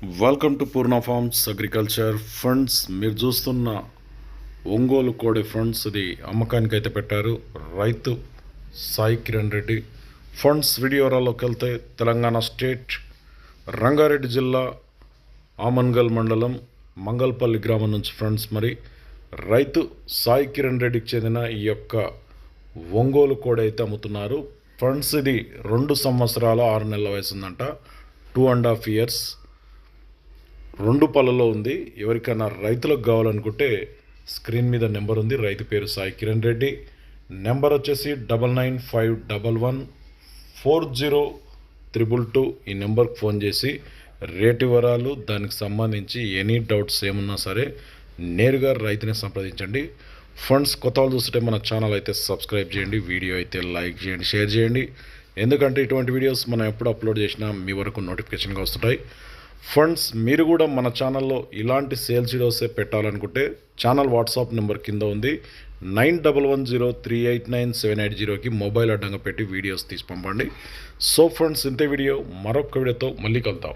Welcome to Purna farms agriculture funds మీరు చూస్తున్న ఒంగోలు కోడి ఫండ్స్ ఇది అమ్మకానికి అయితే పెట్టారు. రైతు సాయి కిరణ్ రెడ్డి ఫండ్స్ వీడియోరాలోకి వెళ్తే తెలంగాణ స్టేట్ రంగారెడ్డి జిల్లా ఆమన్గల్ మండలం మంగల్పల్లి గ్రామం నుంచి ఫ్రెండ్స్ మరి రైతు సాయి కిరణ్ రెడ్డికి చెందిన ఈ యొక్క ఒంగోలు కోడి అయితే అమ్ముతున్నారు. ఫండ్స్ ఇది రెండు సంవత్సరాల ఆరు నెలల వయసు ఉందంట టూ అండ్ హాఫ్ ఇయర్స్ రెండు పళ్ళలో ఉంది. ఎవరికైనా రైతులకు కావాలనుకుంటే స్క్రీన్ మీద నెంబర్ ఉంది. రైతు పేరు సాయి కిరణ్ రెడ్డి. నెంబర్ వచ్చేసి double nine five double one four zero triple two ఈ నెంబర్కి ఫోన్ చేసి రేటు వివరాలు దానికి సంబంధించి ఎనీ డౌట్స్ ఏమున్నా సరే నేరుగా రైతుని సంప్రదించండి. ఫండ్స్ కొత్త వాళ్ళు చూస్తుంటే మన ఛానల్ అయితే సబ్స్క్రైబ్ చేయండి వీడియో అయితే లైక్ చేయండి షేర్ చేయండి. ఎందుకంటే ఇటువంటి వీడియోస్ మనం ఎప్పుడు అప్లోడ్ చేసినా మీ వరకు నోటిఫికేషన్గా వస్తుంటాయి. ఫండ్స్ మీరు కూడా మన ఛానల్లో ఇలాంటి సేల్స్ వీడియోసే పెట్టాలనుకుంటే ఛానల్ వాట్సాప్ నెంబర్ కింద ఉంది. Nine double one zero three eight nine seven eight జీరోకి మొబైల్ అడ్డంగా పెట్టి వీడియోస్ తీసి పంపండి. సో ఫ్రెండ్స్ ఇంతే వీడియో. మరొక వీడియోతో మళ్ళీ కలుద్దాం.